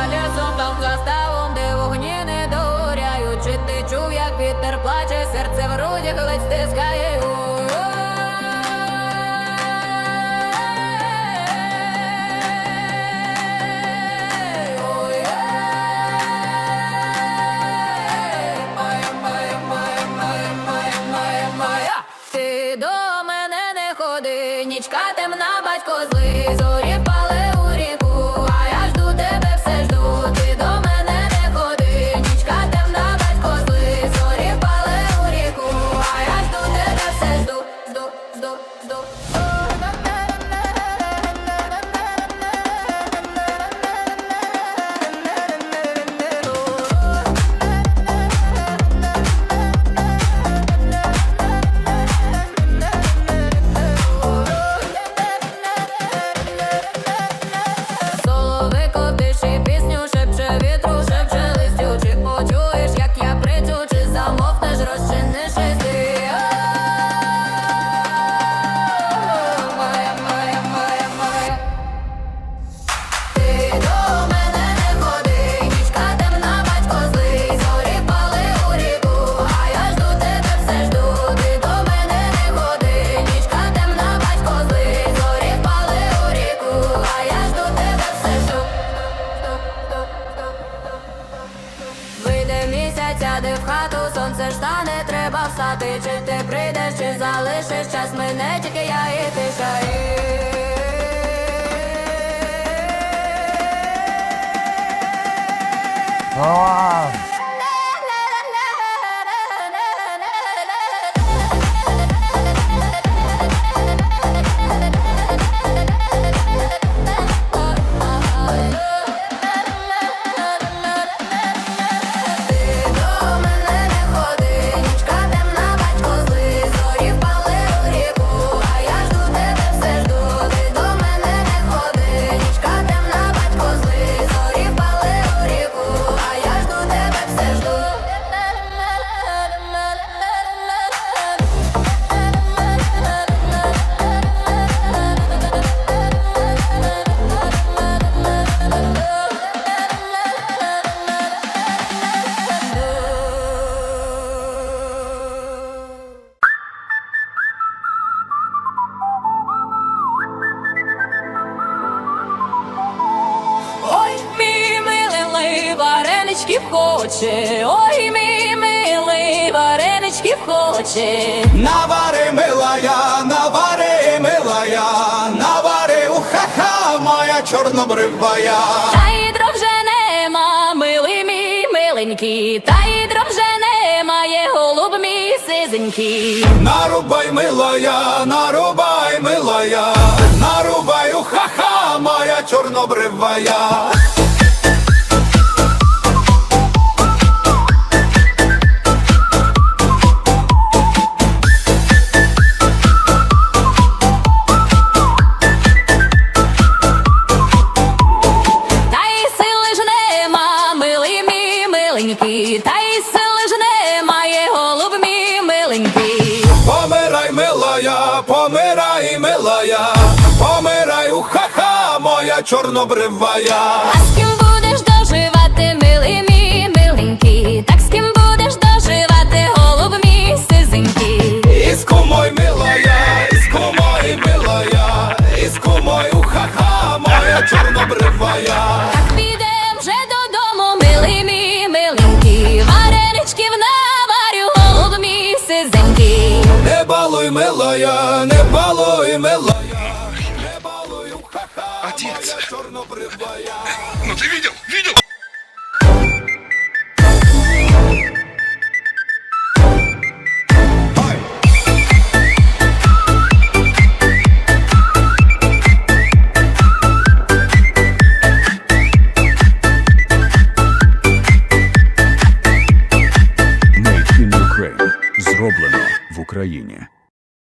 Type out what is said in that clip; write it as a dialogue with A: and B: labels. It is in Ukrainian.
A: за лісом, там за ставом, де вогні не догоряють Чи ти чув, як вітер плаче, серце в грудях ледь стискає. Ти до мене не ходи, нічка темна, батько злий сяде в хату, сонце штане, треба встати. Чи ти прийдеш, чи залишиш час мене, тільки я і тиша Ти вареничків хоче, ой, мій милий, вареничків хоче.
B: Навари милая, навари милая, навари уха-ха, моя чорнобривая.
A: Та й дров вже нема, милий мій миленький, та й дров вже немає, голуб мій сизенький.
B: Нарубай милая, нарубай милая, нарубай уха-ха, моя чорнобривая. Чорнобривая.
A: А з ким будеш доживати, милий мій миленький, так з ким будеш доживати, голуб мій сизенький.
B: Іску мой милая, іску мой милая, іску мой уха-ха, моя чорнобривая.
A: Так підем вже додому, милий мій миленький, вареничків наварю, голуб мій сизенький.
B: Не балуй милая,
C: Отец. Ну ты видел? Видел?
D: Зроблено в Україні.